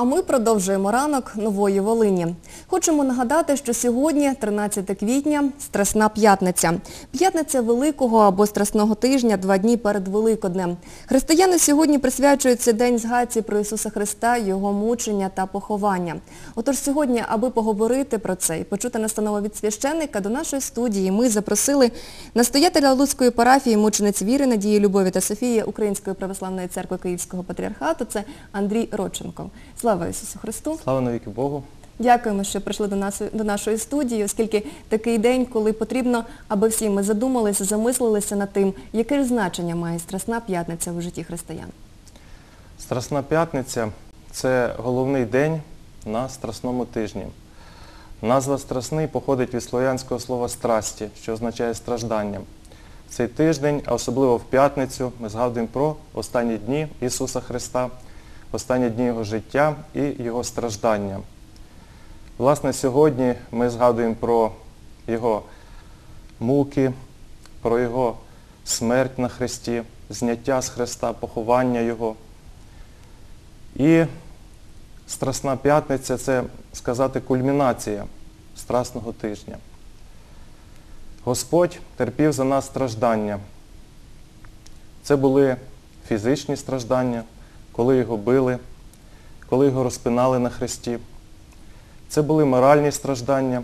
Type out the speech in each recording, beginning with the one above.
А ми продовжуємо ранок нової Волині. Хочемо нагадати, що сьогодні, 13 квітня, Страсна п'ятниця. П'ятниця Великого або Страсного тижня, два дні перед Великоднем. Християни сьогодні присвячують цей день згадці про Ісуса Христа, Його мучення та поховання. Отож сьогодні, аби поговорити про це і почути настанову від священника, до нашої студії ми запросили настоятеля Луцької парафії мучениць віри, надії, любові та Софії Української православної церкви Київського патріархату. Це Андрій Родченко. Слава Ісусу Христу! Слава навіки Богу. Дякуємо, що прийшли до нас до нашої студії, оскільки такий день, коли потрібно, аби всі ми задумалися, замислилися над тим, яке ж значення має Страсна п'ятниця у житті християн. Страсна п'ятниця це головний день на Страсному тижні. Назва Страсний походить від слов'янського слова страсті, що означає страждання. В цей тиждень, а особливо в п'ятницю, ми згадуємо про останні дні Ісуса Христа, останні дні Його життя і Його страждання. Власне, сьогодні ми згадуємо про Його муки, про Його смерть на Христі, зняття з Христа, поховання Його. І Страсна п'ятниця це сказати кульмінація Страсного тижня. Господь терпів за нас страждання. Це були фізичні страждання, коли його били, коли його розпинали на хресті. Це були моральні страждання,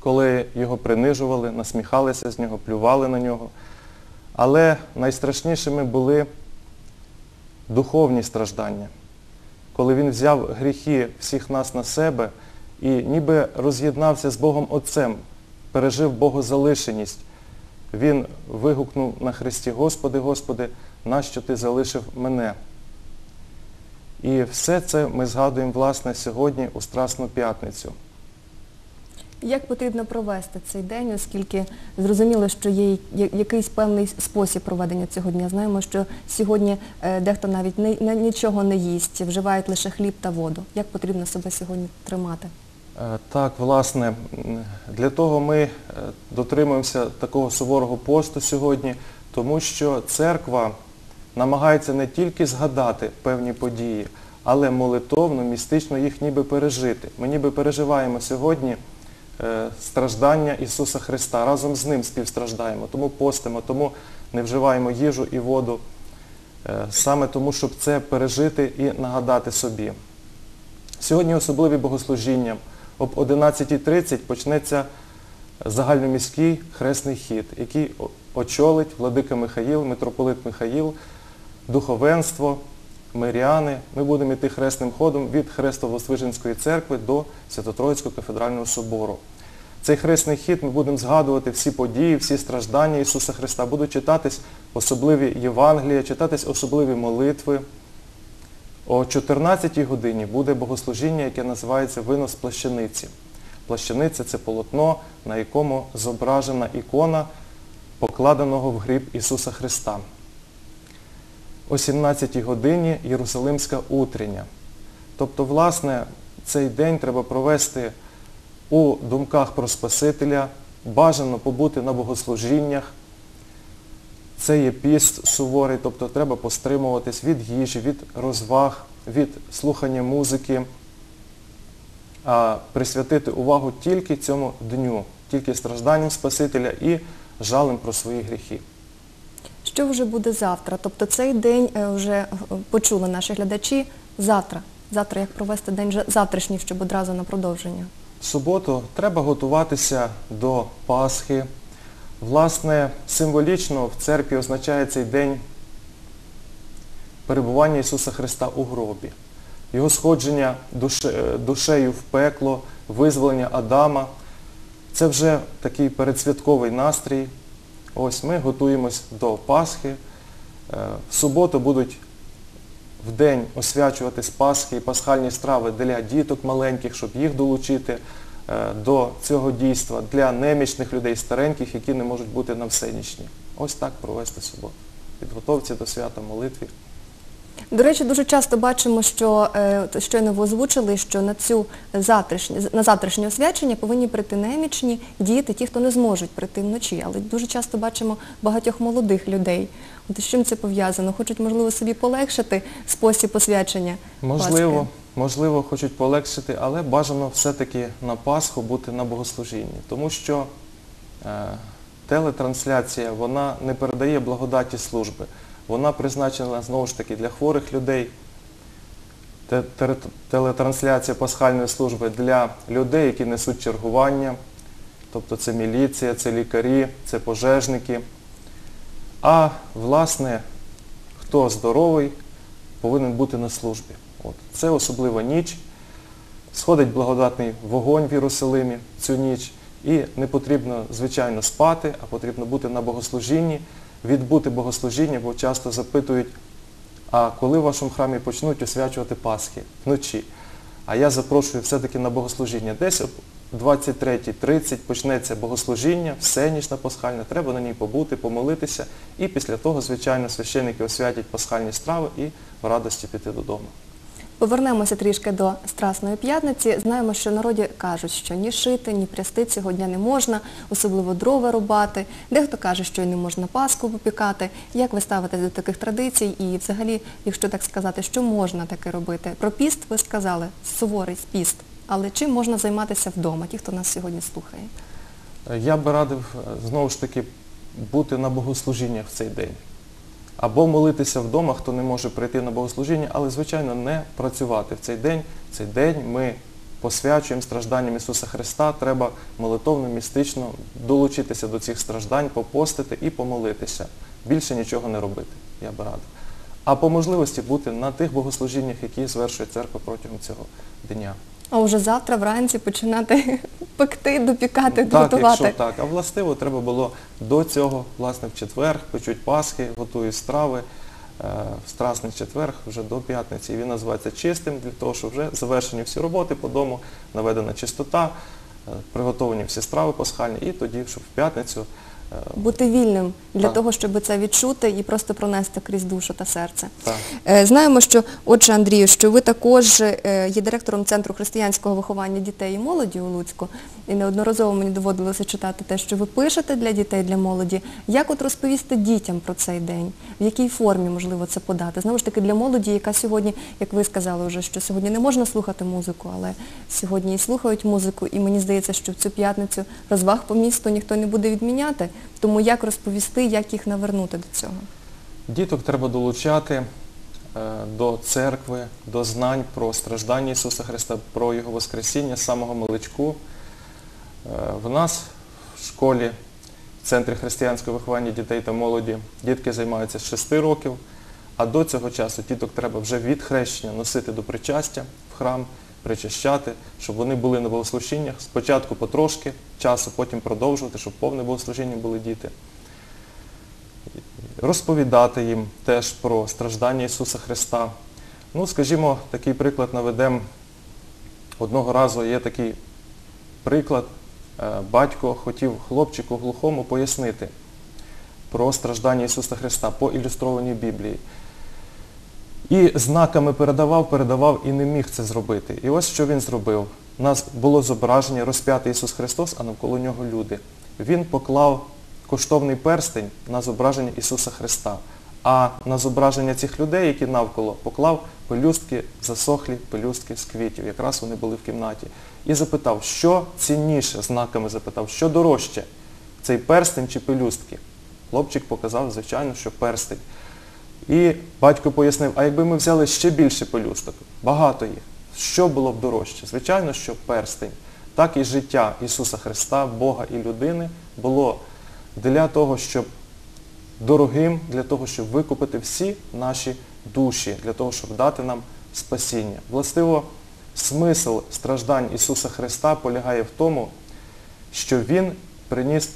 коли його принижували, насміхалися з нього, плювали на нього. Але найстрашнішими були духовні страждання, коли він взяв гріхи всіх нас на себе і ніби роз'єднався з Богом Отцем, пережив Богозалишеність. Він вигукнув на Христі, Господи, Господи, нащо Ти залишив мене? І все це ми згадуємо, власне, сьогодні у Страсну п'ятницю. Як потрібно провести цей день, оскільки зрозуміло, що є якийсь певний спосіб проведення цього дня. Знаємо, що сьогодні е, дехто навіть не, нічого не їсть, вживають лише хліб та воду. Як потрібно себе сьогодні тримати? Е, Так, власне, для того ми е, дотримуємося такого суворого посту сьогодні, тому що церква намагається не тільки згадати певні події, але молитовно, містично їх ніби пережити. Ми ніби переживаємо сьогодні е, страждання Ісуса Христа, разом з Ним співстраждаємо, тому постимо, тому не вживаємо їжу і воду, е, саме тому, щоб це пережити і нагадати собі. Сьогодні особливі богослужіння. Об 11.30 почнеться загальноміський хресний хід, який очолить владика Михаїл, митрополит Михаїл, духовенство, миряни. Ми будемо йти хресним ходом від Хрестово-Воздвиженської церкви до Свято-Троїцького кафедрального собору. Цей хресний хід ми будемо згадувати всі події, всі страждання Ісуса Христа. Будуть читатись особливі Євангелія, читатись особливі молитви. О 14-й годині буде богослужіння, яке називається Винос плащаниці. Плащаниця це полотно, на якому зображена ікона покладеного в гріб Ісуса Христа. О 17 годині Єрусалимська утрення. Тобто, власне, цей день треба провести у думках про Спасителя, бажано побути на богослужіннях, це є піст суворий, тобто треба постримуватись від їжі, від розваг, від слухання музики, а присвятити увагу тільки цьому дню, тільки стражданням Спасителя і жалем про свої гріхи. Що вже буде завтра? Тобто цей день е, вже е, почули наші глядачі. Завтра. Завтра як провести день завтрашній, щоб одразу на продовження. Суботу треба готуватися до Пасхи. Власне, символічно в церкві означає цей день перебування Ісуса Христа у гробі. Його сходження душе- душею в пекло, визволення Адама. Це вже такий передсвятковий настрій. Ось ми готуємось до Пасхи. Е, В суботу будуть в день освячуватись Пасхи і пасхальні страви для діток маленьких, щоб їх долучити е, до цього дійства, для немічних людей, стареньких, які не можуть бути на всенічні. Ось так провести суботу. Підготовці до свята, молитві. До речі, дуже часто бачимо, що е, щойно ви озвучили, що на цю завтрашнє, на завтрашнє освячення повинні прийти немічні діти, ті, хто не зможуть прийти вночі. Але дуже часто бачимо багатьох молодих людей. От з чим це пов'язано? Хочуть, можливо, собі полегшити спосіб освячення. Можливо, Пасхи. можливо, хочуть полегшити, але бажано все-таки на Пасху бути на богослужінні, тому що е, телетрансляція, вона не передає благодаті служби. Вона призначена знову ж таки для хворих людей. Телетрансляція пасхальної служби для людей, які несуть чергування, тобто це міліція, це лікарі, це пожежники. А власне, хто здоровий, повинен бути на службі. От. Це особлива ніч. Сходить благодатний вогонь в Єрусалимі цю ніч. І не потрібно, звичайно, спати, а потрібно бути на богослужінні, відбути богослужіння, бо часто запитують, а коли в вашому храмі почнуть освячувати Пасхи? Вночі. А я запрошую все-таки на богослужіння. Десь о 23.30 почнеться богослужіння, всенічна пасхальна, треба на ній побути, помолитися. І після того, звичайно, священники освятять пасхальні страви і в радості піти додому. Повернемося трішки до Страсної п'ятниці. Знаємо, що народі кажуть, що ні шити, ні прясти цього дня не можна, особливо дрова рубати. Дехто каже, що і не можна Пасху попікати. Як ви ставитесь до таких традицій? І взагалі, якщо так сказати, що можна таке робити? Про піст ви сказали, суворий піст. Але чим можна займатися вдома, ті, хто нас сьогодні слухає? Я би радив знову ж таки бути на богослужіннях в цей день. Або молитися вдома, хто не може прийти на богослужіння, але, звичайно, не працювати в цей день. В цей день ми посвячуємо стражданням Ісуса Христа. Треба молитовно, містично долучитися до цих страждань, попостити і помолитися. Більше нічого не робити, я би радив. А по можливості бути на тих богослужіннях, які звершує церква протягом цього дня. А вже завтра вранці починати пекти, допікати, Так, готувати. якщо так. А властиво треба було до цього, власне, в четвер, печуть Пасхи, готують страви. е, В Страсний четвер вже до п'ятниці. І він називається чистим для того, щоб вже завершені всі роботи по дому, наведена чистота, е, приготовані всі страви пасхальні, і тоді, щоб в п'ятницю Бути вільним для Так. того, щоб це відчути і просто пронести крізь душу та серце. так. Е, Знаємо, що, отже, Андрію, що ви також е, є директором Центру християнського виховання дітей і молоді у Луцьку. І неодноразово мені доводилося читати те, що ви пишете для дітей, для молоді. Як от розповісти дітям про цей день? В якій формі можливо це подати? Знову ж таки, для молоді, яка сьогодні, як ви сказали вже, що сьогодні не можна слухати музику, але сьогодні і слухають музику, і мені здається, що в цю п'ятницю розваг по місту ніхто не буде відміняти. Тому як розповісти, як їх навернути до цього? Діток треба долучати е, до церкви, до знань про страждання Ісуса Христа, про Його Воскресіння самого маличку. Е, В нас в школі, в Центрі християнського виховання дітей та молоді, дітки займаються з 6 років, а до цього часу діток треба вже від хрещення носити до причастя в храм, причащати, щоб вони були на богослужіннях. Спочатку потрошки часу, потім продовжувати, щоб повне богослужіння були діти розповідати їм теж про страждання Ісуса Христа. Ну, скажімо, такий приклад наведемо. Одного разу є такий приклад, е, батько хотів хлопчику глухому пояснити про страждання Ісуса Христа по ілюстрованій Біблії. І знаками передавав, передавав і не міг це зробити. І ось що він зробив. У нас було зображення розп'ятий Ісус Христос, а навколо нього люди. Він поклав коштовний перстень на зображення Ісуса Христа. А на зображення цих людей, які навколо, поклав пелюстки, засохлі пелюстки з квітів. Якраз вони були в кімнаті. І запитав, що цінніше, знаками запитав, що дорожче, цей перстень чи пелюстки. Хлопчик показав, звичайно, що перстень. І батько пояснив, а якби ми взяли ще більше пелюсток, багато їх, що було б дорожче? Звичайно, що перстень. Так і життя Ісуса Христа, Бога і людини було для того, щоб дорогим, для того, щоб викупити всі наші душі, для того, щоб дати нам спасіння. Властиво, смисл страждань Ісуса Христа полягає в тому, що Він приніс,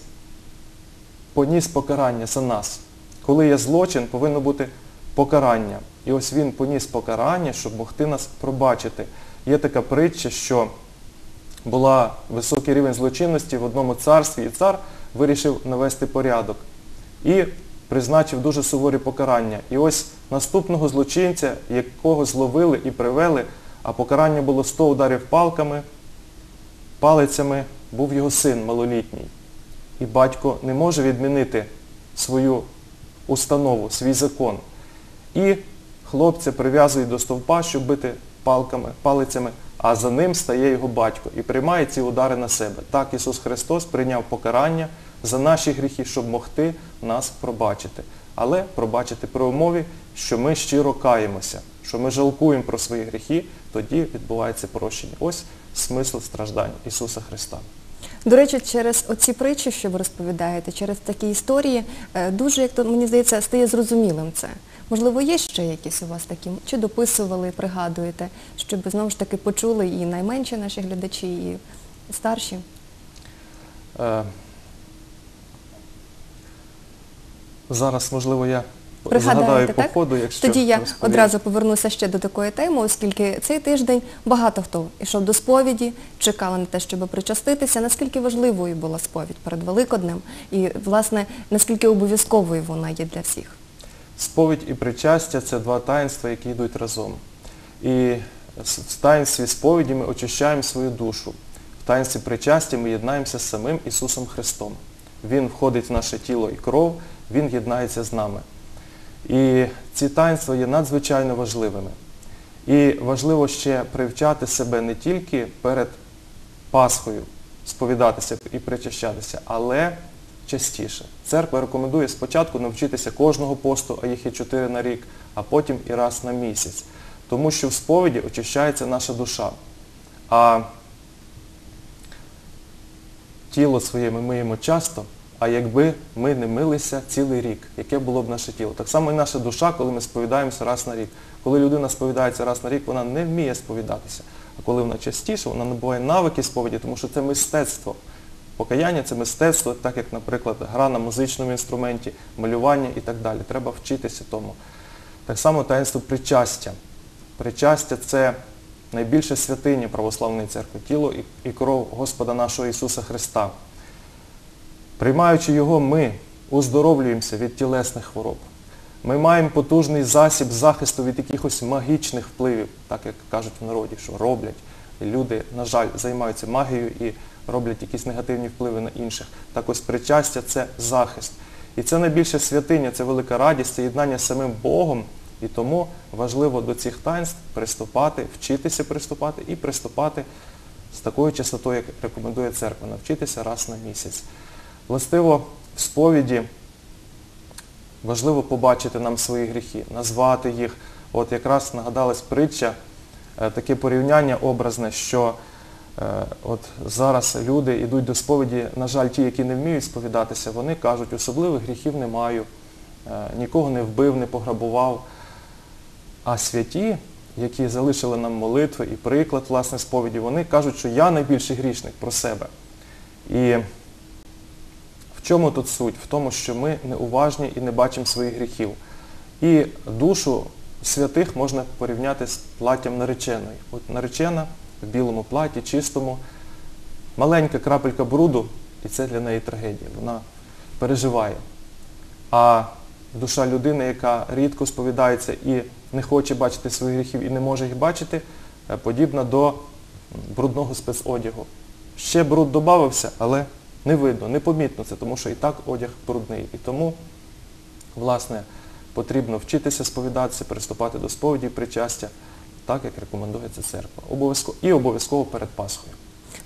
поніс покарання за нас. Коли є злочин, повинно бути покарання. І ось Він поніс покарання, щоб могти нас пробачити. Є така притча, що була високий рівень злочинності в одному царстві, і цар вирішив навести порядок. І призначив дуже суворі покарання. І ось наступного злочинця, якого зловили і привели, а покарання було 100 ударів палками, палицями, був його син малолітній. І батько не може відмінити свою установу, свій закон. І хлопця прив'язують до стовпа, щоб бити палками, палицями, а за ним стає його батько і приймає ці удари на себе. Так Ісус Христос прийняв покарання за наші гріхи, щоб могти нас пробачити. Але пробачити при умові, що ми щиро каємося, що ми жалкуємо про свої гріхи, тоді відбувається прощення. Ось смисл страждань Ісуса Христа. До речі, через оці притчі, що ви розповідаєте, через такі історії, е, дуже, як то мені здається, стає зрозумілим це. Можливо, є ще якісь у вас такі, чи дописували, пригадуєте, щоб знову ж таки почули і найменші наші глядачі, і старші. Е, Зараз, можливо, я Пригадаєте, так? ходу, якщо Тоді я розповім. одразу повернуся ще до такої теми, оскільки цей тиждень багато хто йшов до сповіді, чекали на те, щоб причаститися. Наскільки важливою була сповідь перед Великоднем і, власне, наскільки обов'язковою вона є для всіх? Сповідь і причастя це два таїнства, які йдуть разом. І в таїнстві сповіді ми очищаємо свою душу. В таїнстві причастя ми єднаємося з самим Ісусом Христом. Він входить в наше тіло і кров, Він єднається з нами. І ці таїнства є надзвичайно важливими. І важливо ще привчати себе не тільки перед Пасхою, сповідатися і причащатися, але частіше. Церква рекомендує спочатку навчитися кожного посту, а їх є чотири на рік, а потім і раз на місяць. Тому що в сповіді очищається наша душа. А тіло своє ми миємо часто, а якби ми не милися цілий рік, яке було б наше тіло. Так само і наша душа, коли ми сповідаємося раз на рік. Коли людина сповідається раз на рік, вона не вміє сповідатися. А коли вона частіше, вона набуває навики сповіді, тому що це мистецтво. Покаяння це мистецтво, так як, наприклад, гра на музичному інструменті, малювання і так далі. Треба вчитися тому. Так само таїнство причастя. Причастя це найбільше святиня православної церкви, тіло і, кров Господа нашого Ісуса Христа. Приймаючи його, ми уздоровлюємося від тілесних хвороб. Ми маємо потужний засіб захисту від якихось магічних впливів, так як кажуть в народі, що роблять. Люди, на жаль, займаються магією і роблять якісь негативні впливи на інших. Так ось причастя це захист. І це найбільше святиня, це велика радість, це єднання з самим Богом. І тому важливо до цих таїнств приступати, вчитися приступати і приступати з такою частотою, як рекомендує церква, навчитися раз на місяць. Властиво в сповіді важливо побачити нам свої гріхи, назвати їх. От якраз нагадалась притча, е, таке порівняння образне, що е, от зараз люди йдуть до сповіді, на жаль, ті, які не вміють сповідатися, вони кажуть, особливих гріхів не маю, е, нікого не вбив, не пограбував. А святі, які залишили нам молитви і приклад власне сповіді, вони кажуть, що я найбільший грішник про себе. І чому тут суть? В тому, що ми неуважні і не бачимо своїх гріхів. І душу святих можна порівняти з платтям нареченої. От наречена в білому платі, чистому, маленька крапелька бруду, і це для неї трагедія. Вона переживає. А душа людини, яка рідко сповідається і не хоче бачити своїх гріхів і не може їх бачити, е, подібна до брудного спецодягу. Ще бруд додався, але не видно, непомітно це, тому що і так одяг брудний. І тому, власне, потрібно вчитися сповідатися, приступати до сповіді і причастя, так, як рекомендує це церква. Обов'язково, і обов'язково перед Пасхою.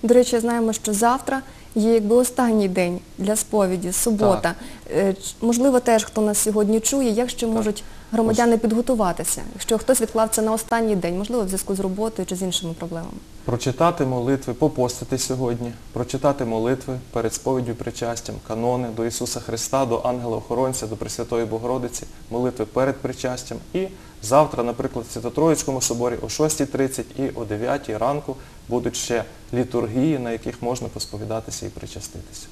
До речі, знаємо, що завтра є якби останній день для сповіді, субота. Е, ч- Можливо, теж хто нас сьогодні чує, як ще можуть громадяни підготуватися, якщо хтось відклав це на останній день, можливо, в зв'язку з роботою чи з іншими проблемами. Прочитати молитви, попостити сьогодні, прочитати молитви перед сповіддю причастям, канони до Ісуса Христа, до ангела-охоронця, до Пресвятої Богородиці, молитви перед причастям. І завтра, наприклад, в Свято-Троїцькому соборі о 6.30 і о 9 ранку будуть ще літургії, на яких можна посповідатися і причаститися.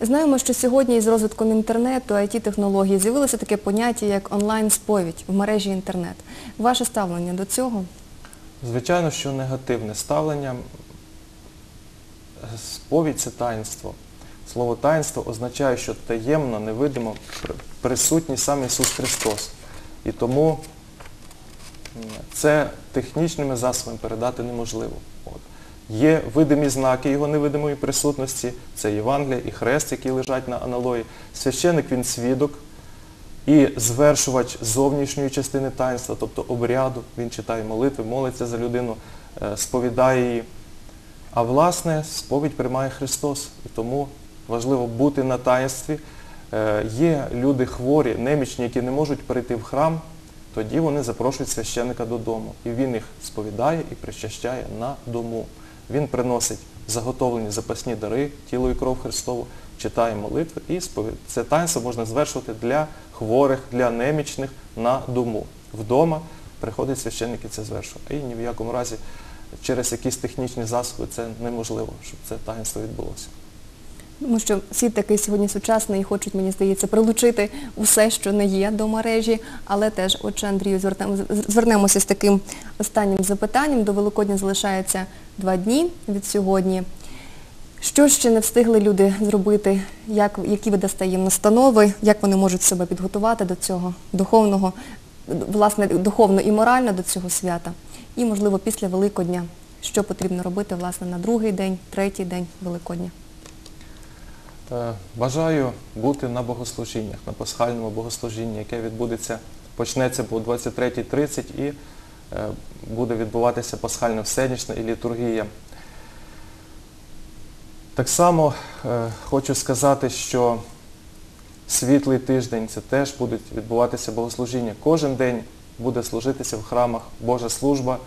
Знаємо, що сьогодні із розвитком інтернету, IT-технологій з'явилося таке поняття, як онлайн-сповідь в мережі інтернет. Ваше ставлення до цього? Звичайно, що негативне ставлення. Сповідь це таїнство. Слово таїнство означає, що таємно, невидимо присутній сам Ісус Христос. І тому це технічними засобами передати неможливо. От. Є видимі знаки Його невидимої присутності, це Євангелія і хрест, який лежать на аналої. Священик він свідок. і звершувач зовнішньої частини таїнства, тобто обряду, він читає молитви, молиться за людину, е, сповідає її. А власне, сповідь приймає Христос. І тому важливо бути на таїнстві. Е, Є люди хворі, немічні, які не можуть перейти в храм, тоді вони запрошують священника додому. І він їх сповідає і причащає на дому. Він приносить заготовлені запасні дари, тіло і кров Христову, читає молитви і сповідь. Це таїнство можна звершувати для хворих, для немічних на дому. Вдома приходить священник і це звершує. І ні в якому разі через якісь технічні засоби це неможливо, щоб це таїнство відбулося. Тому що світ такий сьогодні сучасний і хочуть, мені здається, прилучити усе, що не є до мережі. Але теж, отже, Андрію, звернемося з таким останнім запитанням. До Великодня залишається два дні від сьогодні. Що ще не встигли люди зробити, як, які ви дасте їм настанови, як вони можуть себе підготувати до цього духовного, власне, духовно і морально до цього свята? І, можливо, після Великодня, що потрібно робити, власне, на другий день, третій день Великодня? Бажаю бути на богослужіннях, на пасхальному богослужінні, яке відбудеться, почнеться по 23.30 і е, буде відбуватися пасхальна всенічна і літургія. Так само е, хочу сказати, що світлий тиждень це теж будуть відбуватися богослужіння. Кожен день буде служитися в храмах Божа служба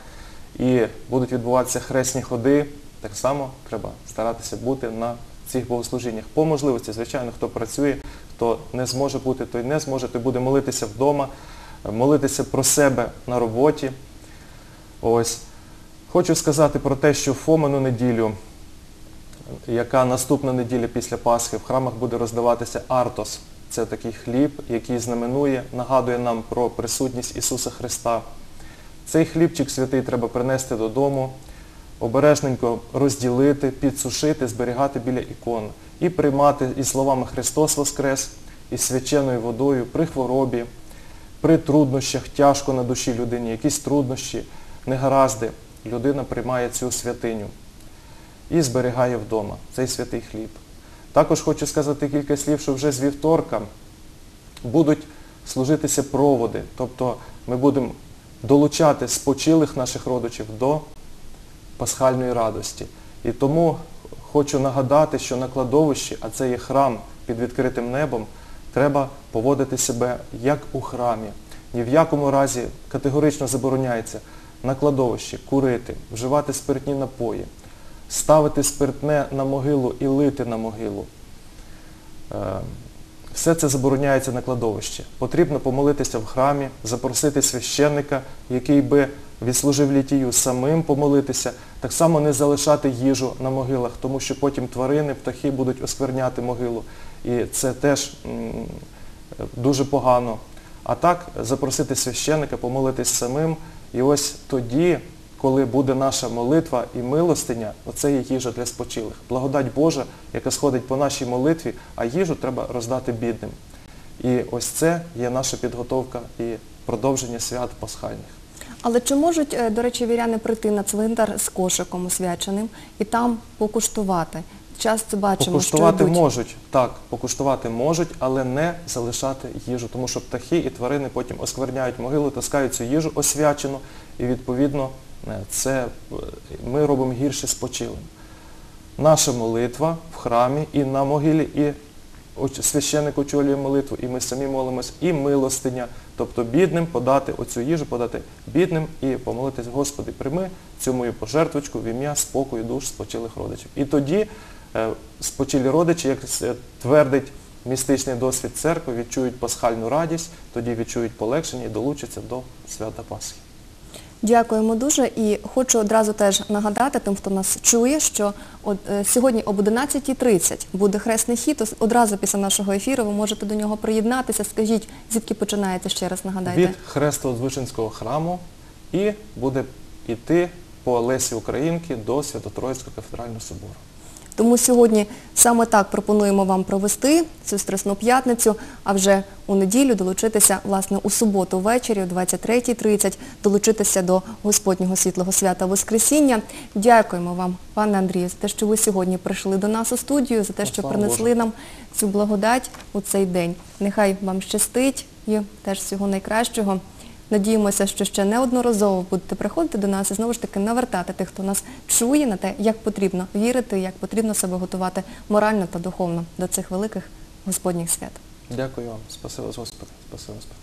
і будуть відбуватися хресні ходи. Так само треба старатися бути на цих богослужіннях. По можливості, звичайно, хто працює, хто не зможе бути, той не зможе, той буде молитися вдома, молитися про себе на роботі. Ось. Хочу сказати про те, що в Фомину неділю, яка наступна неділя після Пасхи, в храмах буде роздаватися Артос. Це такий хліб, який знаменує, нагадує нам про присутність Ісуса Христа. Цей хлібчик святий треба принести додому, обережненько розділити, підсушити, зберігати біля ікон і приймати із словами Христос Воскрес, із свяченою водою при хворобі, при труднощах, тяжко на душі людині, якісь труднощі, негаразди. Людина приймає цю святиню і зберігає вдома цей святий хліб. Також хочу сказати кілька слів, що вже з вівторка будуть служитися проводи, тобто ми будемо долучати спочилих наших родичів до пасхальної радості. І тому хочу нагадати, що на кладовищі, а це є храм під відкритим небом, треба поводити себе як у храмі. Ні в якому разі категорично забороняється на кладовищі курити, вживати спиртні напої, ставити спиртне на могилу і лити на могилу. Е, Все це забороняється на кладовищі. Потрібно помолитися в храмі, запросити священника, який би відслужив літію, самим помолитися, так само не залишати їжу на могилах, тому що потім тварини, птахи будуть оскверняти могилу. І це теж дуже погано. А так запросити священника, помолитись самим. І ось тоді, коли буде наша молитва і милостиня, оце є їжа для спочилих. Благодать Божа, яка сходить по нашій молитві, а їжу треба роздати бідним. І ось це є наша підготовка і продовження свят пасхальних. Але чи можуть, е, до речі, віряни прийти на цвинтар з кошиком освяченим і там покуштувати? Часто бачимо, Покуштувати що йдуть. можуть, так, покуштувати можуть, але не залишати їжу, тому що птахи і тварини потім оскверняють могилу, таскають цю їжу освячену, і відповідно е, це е, ми робимо гірше спочилим. Наша молитва в храмі і на могилі, і священник очолює молитву, і ми самі молимось, і милостиня, тобто бідним подати оцю їжу, подати бідним і помолитись, Господи, прийми цю мою пожертвочку в ім'я спокою душ спочилих родичів. І тоді е, спочилі родичі, як твердить містичний досвід церкви, відчують пасхальну радість, тоді відчують полегшення і долучаться до свята Пасхи. Дякуємо дуже і хочу одразу теж нагадати тим, хто нас чує, що е, сьогодні об 11.30 буде хресний хід. Одразу після нашого ефіру ви можете до нього приєднатися. Скажіть, звідки починається ще раз нагадайте. Від хресту Звичинського храму і буде йти по Лесі Українки до Свято-Троїцького кафедрального собору. Тому сьогодні саме так пропонуємо вам провести цю Страсну п'ятницю, а вже у неділю долучитися, власне, у суботу ввечері о 23.30, долучитися до Господнього світлого свята Воскресіння. Дякуємо вам, пане Андрію, за те, що ви сьогодні прийшли до нас у студію, за те, що принесли нам цю благодать у цей день. Нехай вам щастить і теж всього найкращого. Надіємося, що ще неодноразово будете приходити до нас і знову ж таки навертати тих, хто нас чує на те, як потрібно вірити, як потрібно себе готувати морально та духовно до цих великих Господніх свят. Дякую вам. Спасибо, Господи. Спасибо, Господи.